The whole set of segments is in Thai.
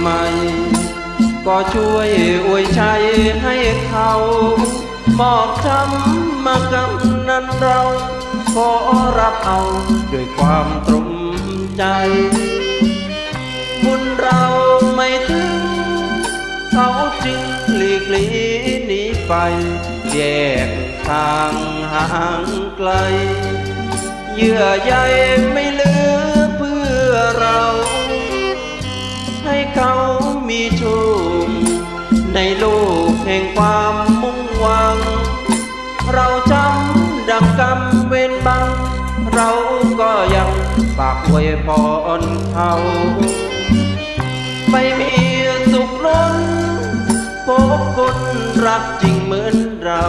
ใหม่ ก็ช่วยอวยชัยให้เขามอบช้ำมากำนันเราขอรับเอาด้วยความตรงใจ บุญเราไม่ถึง เขาจึงหลีกลีหนีไป แยกทางห่างไกล เยื่อใยไม่เลือ ชคในโลกแห่งความมุ่งหวัง เราจำดังกรรมเวรบัง เราก็ยังฝากอวยพรเขาไม่มีสุขล้นพบคนรักจริงเหมือนเรา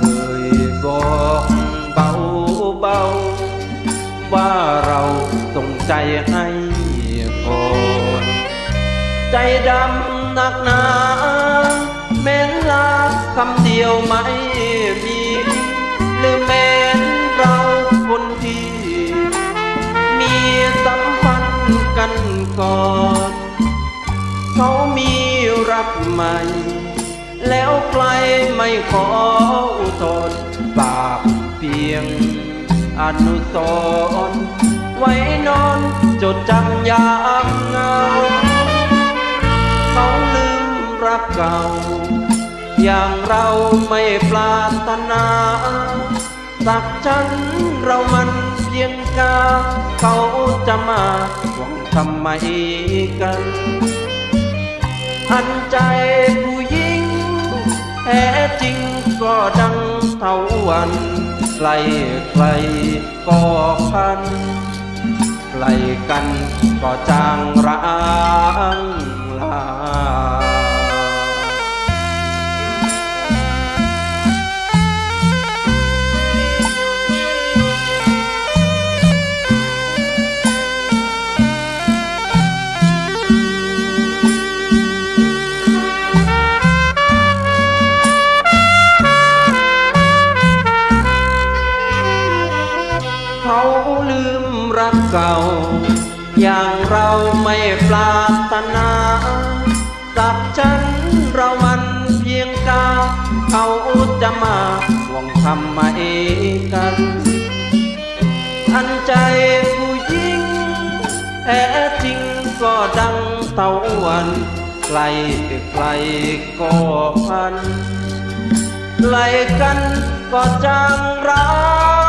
เอ่ยบอกเบาเบาว่าเราส่งใจให้พร ใจดำหนักหนาแม้นลาคำเดียวไม่มีหรือแม้นเราคนที่ มีสัมพันธ์กันก่อน เขามีรักใหม่ แล้วใครไม่ขออุทธรบาปเพียง อนุสรไว้นอนจดจำยามเงา เขาลืมรักเก่า อย่างเราไม่ปรารถนาสักฉันเรามันเพียงกา เขาจะมาหวังทำไมกัน อันใจผู้หญิงแท้จริงก็ดังเท่าวันใกล้ใครก็พันใกลกันก็จางร้างลา เขาลืมรักเก่า อย่างเราไม่ปรารถนา สักฉันเรามันเพียงกาเขาจะมาหวงทำไมกันอันใจผู้หญิงแท้จริงก็ดังเตาวันไกลไปกลก็พันไกลกันก็จางร้า